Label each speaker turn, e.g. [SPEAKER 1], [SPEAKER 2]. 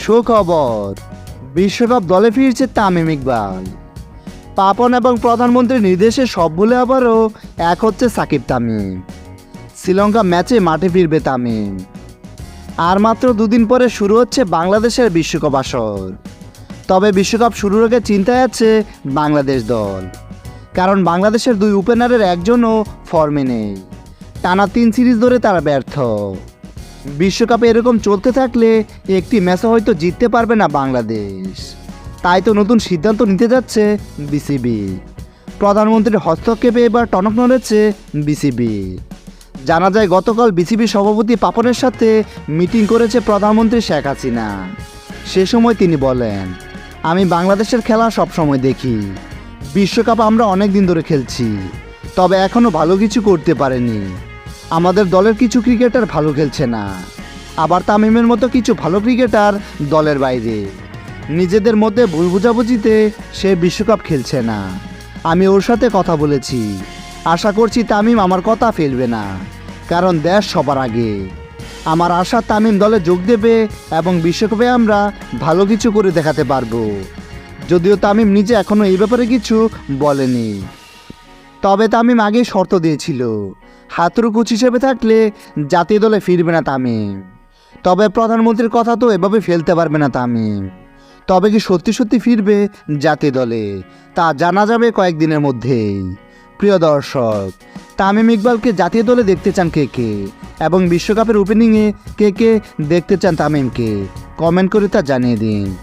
[SPEAKER 1] সুখবর। বিশ্বকাপ দলে ফিরছে তামিম ইকবাল। পাপন এবং প্রধানমন্ত্রীর নির্দেশে সব বলে আবারও এক হচ্ছে সাকিব তামিম। শ্রীলঙ্কা ম্যাচে মাঠে ফিরবে তামিম। আর মাত্র দুদিন পরে শুরু হচ্ছে বাংলাদেশের বিশ্বকাপ আসর। তবে বিশ্বকাপ শুরুর আগে চিন্তায় আছে বাংলাদেশ দল। কারণ বাংলাদেশের দুই ওপেনারের একজনও ফর্মে নেই। টানা তিন সিরিজ ধরে তারা ব্যর্থ। বিশ্বকাপে এরকম চলতে থাকলে একটি ম্যাচও হয়তো জিততে পারবে না বাংলাদেশ। তাই তো নতুন সিদ্ধান্ত নিতে যাচ্ছে বিসিবি। প্রধানমন্ত্রীর হস্তক্ষেপে এবার টনক নড়েছে বিসিবি। জানা যায়, গতকাল বিসিবি সভাপতি পাপনের সাথে মিটিং করেছে প্রধানমন্ত্রী শেখ হাসিনা। সে সময় তিনি বলেন, আমি বাংলাদেশের খেলা সবসময় দেখি। বিশ্বকাপ আমরা অনেক দিন ধরে খেলছি, তবে এখনও ভালো কিছু করতে পারেনি। আমাদের দলের কিছু ক্রিকেটার ভালো খেলছে না। আবার তামিমের মতো কিছু ভালো ক্রিকেটার দলের বাইরে। নিজেদের মধ্যে ভুল বোঝাবুঝিতে সে বিশ্বকাপ খেলছে না। আমি ওর সাথে কথা বলেছি। আশা করছি তামিম আমার কথা ফেলবে না। কারণ দেশ সবার আগে। আমার আশা তামিম দলে যোগ দেবে এবং বিশ্বকাপে আমরা ভালো কিছু করে দেখাতে পারব। যদিও তামিম নিজে এখনও এই ব্যাপারে কিছু বলেনি। তবে তামিম আগে শর্ত দিয়েছিল। হাতুরু কোচ হিসেবে থাকলে জাতীয় দলে ফিরবে না তামিম। তবে প্রধানমন্ত্রীর কথা তো এভাবে ফেলতে পারবে না তামিম। তবে কি সত্যি সত্যি ফিরবে জাতীয় দলে? তা জানা যাবে কয়েকদিনের মধ্যেই। প্রিয় দর্শক, তামিম ইকবালকে জাতীয় দলে দেখতে চান কে কে? এবং বিশ্বকাপের ওপেনিংয়ে কে কে দেখতে চান তামিমকে? কমেন্ট করে তা জানিয়ে দিন।